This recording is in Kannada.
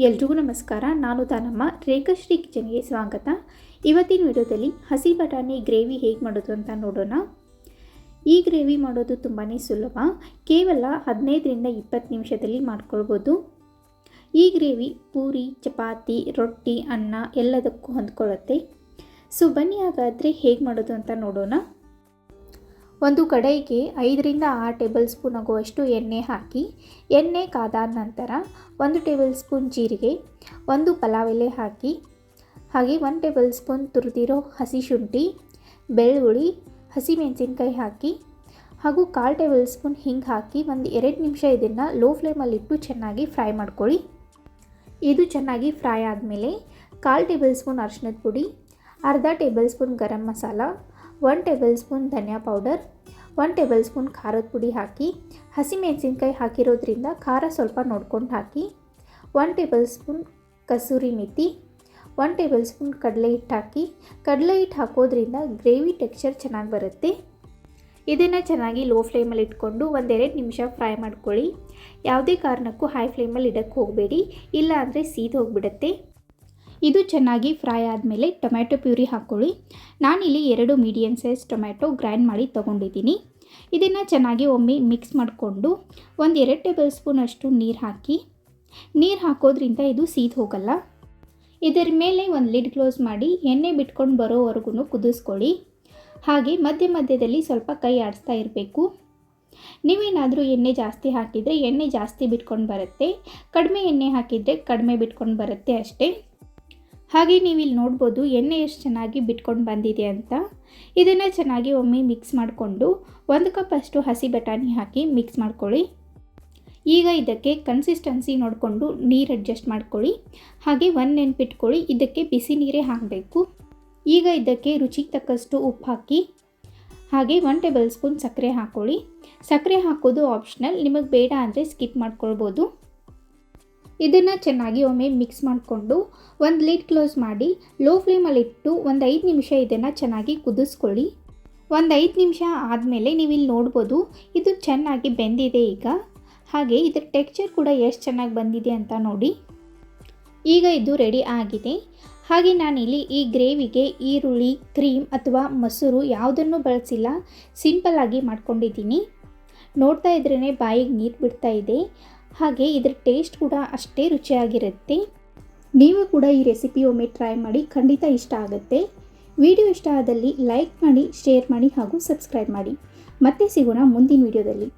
ಎಲ್ರಿಗೂ ನಮಸ್ಕಾರ. ನಾನು ತಾನಮ್ಮ. ರೇಖಾಶ್ರೀ ಕಿಚನ್ಗೆ ಸ್ವಾಗತ. ಇವತ್ತಿನ ವಿಡಿಯೋದಲ್ಲಿ ಹಸಿ ಬಟಾಣಿ ಗ್ರೇವಿ ಹೇಗೆ ಮಾಡೋದು ಅಂತ ನೋಡೋಣ. ಈ ಗ್ರೇವಿ ಮಾಡೋದು ತುಂಬಾ ಸುಲಭ. ಕೇವಲ ಹದಿನೈದರಿಂದ ಇಪ್ಪತ್ತು ನಿಮಿಷದಲ್ಲಿ ಮಾಡ್ಕೊಳ್ಬೋದು. ಈ ಗ್ರೇವಿ ಪೂರಿ, ಚಪಾತಿ, ರೊಟ್ಟಿ, ಅನ್ನ ಎಲ್ಲದಕ್ಕೂ ಹೊಂದ್ಕೊಳ್ಳುತ್ತೆ. ಸೊ, ಬನ್ನಿ ಹಾಗಾದರೆ ಹೇಗೆ ಮಾಡೋದು ಅಂತ ನೋಡೋಣ. ಒಂದು ಕಡಾಯಿಗೆ ಐದರಿಂದ ಆರು ಟೇಬಲ್ ಸ್ಪೂನ್ ಆಗುವಷ್ಟು ಎಣ್ಣೆ ಹಾಕಿ, ಎಣ್ಣೆ ಕಾದಾದ ನಂತರ ಒಂದು ಟೇಬಲ್ ಸ್ಪೂನ್ ಜೀರಿಗೆ, ಒಂದು ಪಲಾವ್ ಎಲೆ ಹಾಕಿ, ಹಾಗೆ ಒಂದು ಟೇಬಲ್ ಸ್ಪೂನ್ ತುರಿದಿರೋ ಹಸಿ ಶುಂಠಿ, ಬೆಳ್ಳುಳ್ಳಿ ಹಸಿಮೆಣಸಿನ್ಕಾಯಿ ಹಾಕಿ, ಹಾಗೂ ಕಾಲು ಟೇಬಲ್ ಸ್ಪೂನ್ ಹಿಂಗೆ ಹಾಕಿ ಒಂದು ಎರಡು ನಿಮಿಷ ಇದನ್ನು ಲೋ ಫ್ಲೇಮಲ್ಲಿಟ್ಟು ಚೆನ್ನಾಗಿ ಫ್ರೈ ಮಾಡ್ಕೊಳ್ಳಿ. ಇದು ಚೆನ್ನಾಗಿ ಫ್ರೈ ಆದಮೇಲೆ ಕಾಲು ಟೇಬಲ್ ಸ್ಪೂನ್ ಅರಿಶಿನದ ಪುಡಿ, ಅರ್ಧ tablespoon garam masala one tablespoon dhania powder, one tablespoon ಖಾರದ ಪುಡಿ ಹಾಕಿ, ಹಸಿಮೆಣಸಿನ್ಕಾಯಿ ಹಾಕಿರೋದ್ರಿಂದ ಖಾರ ಸ್ವಲ್ಪ ನೋಡ್ಕೊಂಡು ಹಾಕಿ, one tablespoon kasuri methi one tablespoon ಕಡಲೆ ಹಿಟ್ಟು ಹಾಕಿ, ಕಡಲೆ ಹಿಟ್ಟು ಹಾಕೋದ್ರಿಂದ ಗ್ರೇವಿ ಟೆಕ್ಸ್ಚರ್ ಚೆನ್ನಾಗಿ ಬರುತ್ತೆ. ಇದನ್ನು ಚೆನ್ನಾಗಿ ಲೋ ಫ್ಲೇಮಲ್ಲಿ ಇಟ್ಕೊಂಡು ಒಂದೆರಡು ನಿಮಿಷ ಫ್ರೈ ಮಾಡ್ಕೊಳ್ಳಿ. ಯಾವುದೇ ಕಾರಣಕ್ಕೂ ಹೈ ಫ್ಲೇಮಲ್ಲಿ ಇಡೋಕ್ಕೆ ಹೋಗಬೇಡಿ ಇಲ್ಲ ಅಂದರೆ ಸೀದ್ ಹೋಗಿಬಿಡುತ್ತೆ ಇದು ಚೆನ್ನಾಗಿ ಫ್ರೈ ಆದಮೇಲೆ ಟೊಮ್ಯಾಟೊ ಪ್ಯೂರಿ ಹಾಕ್ಕೊಳ್ಳಿ. ನಾನಿಲ್ಲಿ ಎರಡು ಮೀಡಿಯಮ್ ಸೈಜ್ ಟೊಮ್ಯಾಟೊ ಗ್ರೈಂಡ್ ಮಾಡಿ ತೊಗೊಂಡಿದ್ದೀನಿ. ಇದನ್ನು ಚೆನ್ನಾಗಿ ಒಮ್ಮೆ ಮಿಕ್ಸ್ ಮಾಡಿಕೊಂಡು ಒಂದು ಎರಡು ಟೇಬಲ್ ಸ್ಪೂನಷ್ಟು ನೀರು ಹಾಕಿ. ನೀರು ಹಾಕೋದ್ರಿಂದ ಇದು ಸೀದ್ ಹೋಗಲ್ಲ. ಇದರ ಮೇಲೆ ಒಂದು ಲಿಡ್ ಕ್ಲೋಸ್ ಮಾಡಿ ಎಣ್ಣೆ ಬಿಟ್ಕೊಂಡು ಬರೋವರೆಗೂ ಕುದಿಸ್ಕೊಳ್ಳಿ. ಹಾಗೆ ಮಧ್ಯ ಮಧ್ಯದಲ್ಲಿ ಸ್ವಲ್ಪ ಕೈ ಆಡಿಸ್ತಾ ಇರಬೇಕು. ನೀವೇನಾದರೂ ಎಣ್ಣೆ ಜಾಸ್ತಿ ಹಾಕಿದರೆ ಎಣ್ಣೆ ಜಾಸ್ತಿ ಬಿಟ್ಕೊಂಡು ಬರುತ್ತೆ. ಕಡಿಮೆ ಎಣ್ಣೆ ಹಾಕಿದರೆ ಕಡಿಮೆ ಬಿಟ್ಕೊಂಡು ಬರುತ್ತೆ ಅಷ್ಟೇ. ಹಾಗೆ ನೀವು ಇಲ್ಲಿ ನೋಡ್ಬೋದು ಎಣ್ಣೆ ಎಷ್ಟು ಚೆನ್ನಾಗಿ ಬಿಟ್ಕೊಂಡು ಬಂದಿದೆ ಅಂತ. ಇದನ್ನು ಚೆನ್ನಾಗಿ ಒಮ್ಮೆ ಮಿಕ್ಸ್ ಮಾಡಿಕೊಂಡು ಒಂದು ಕಪ್ ಅಷ್ಟು ಹಸಿ ಬಟಾಣಿ ಹಾಕಿ ಮಿಕ್ಸ್ ಮಾಡ್ಕೊಳ್ಳಿ. ಈಗ ಇದಕ್ಕೆ ಕನ್ಸಿಸ್ಟೆನ್ಸಿ ನೋಡಿಕೊಂಡು ನೀರು ಅಡ್ಜಸ್ಟ್ ಮಾಡ್ಕೊಳ್ಳಿ. ಹಾಗೆ ಒಂದು ನೆನ್ಪಿಟ್ಕೊಳ್ಳಿ, ಇದಕ್ಕೆ ಬಿಸಿ ನೀರೇ ಹಾಕಬೇಕು. ಈಗ ಇದಕ್ಕೆ ರುಚಿಗೆ ತಕ್ಕಷ್ಟು ಉಪ್ಪು ಹಾಕಿ, ಹಾಗೆ ಒನ್ ಟೇಬಲ್ ಸ್ಪೂನ್ ಸಕ್ಕರೆ ಹಾಕ್ಕೊಳ್ಳಿ ಸಕ್ಕರೆ ಹಾಕೋದು ಆಪ್ಷನಲ್ ನಿಮಗೆ ಬೇಡ ಅಂದರೆ ಸ್ಕಿಪ್ ಮಾಡ್ಕೊಳ್ಬೋದು. ಇದನ್ನು ಚೆನ್ನಾಗಿ ಒಮ್ಮೆ ಮಿಕ್ಸ್ ಮಾಡಿಕೊಂಡು ಒಂದು ಲಿಡ್ ಕ್ಲೋಸ್ ಮಾಡಿ ಲೋ ಫ್ಲೇಮಲ್ಲಿಟ್ಟು ಒಂದು ಐದು ನಿಮಿಷ ಇದನ್ನು ಚೆನ್ನಾಗಿ ಕುದಿಸ್ಕೊಳ್ಳಿ. ಒಂದು ಐದು ನಿಮಿಷ ಆದಮೇಲೆ ನೀವು ಇಲ್ಲಿ ನೋಡ್ಬೋದು ಇದು ಚೆನ್ನಾಗಿ ಬೆಂದಿದೆ ಈಗ. ಹಾಗೆ ಇದ್ರ ಟೆಕ್ಸ್ಚರ್ ಕೂಡ ಎಷ್ಟು ಚೆನ್ನಾಗಿ ಬಂದಿದೆ ಅಂತ ನೋಡಿ. ಈಗ ಇದು ರೆಡಿ ಆಗಿದೆ. ಹಾಗೆ ನಾನಿಲ್ಲಿ ಈ ಗ್ರೇವಿಗೆ ಈರುಳ್ಳಿ ಕ್ರೀಮ್ ಅಥವಾ ಮೊಸರು ಯಾವುದನ್ನು ಬಳಸಿಲ್ಲ. ಸಿಂಪಲ್ಲಾಗಿ ಮಾಡ್ಕೊಂಡಿದ್ದೀನಿ. ನೋಡ್ತಾ ಇದ್ರೇ ಬಾಯಿಗೆ ನೀರು ಬಿಡ್ತಾ ಇದೆ. ಹಾಗೆ ಇದರ ಟೇಸ್ಟ್ ಕೂಡ ಅಷ್ಟೇ ರುಚಿಯಾಗಿರುತ್ತೆ. ನೀವು ಕೂಡ ಈ ರೆಸಿಪಿ ಒಮ್ಮೆ ಟ್ರೈ ಮಾಡಿ ಖಂಡಿತ ಇಷ್ಟ ಆಗುತ್ತೆ. ವಿಡಿಯೋ ಇಷ್ಟ ಆದಲ್ಲಿ ಲೈಕ್ ಮಾಡಿ ಶೇರ್ ಮಾಡಿ ಹಾಗೂ ಸಬ್ಸ್ಕ್ರೈಬ್ ಮಾಡಿ. ಮತ್ತೆ ಸಿಗೋಣ ಮುಂದಿನ ವಿಡಿಯೋದಲ್ಲಿ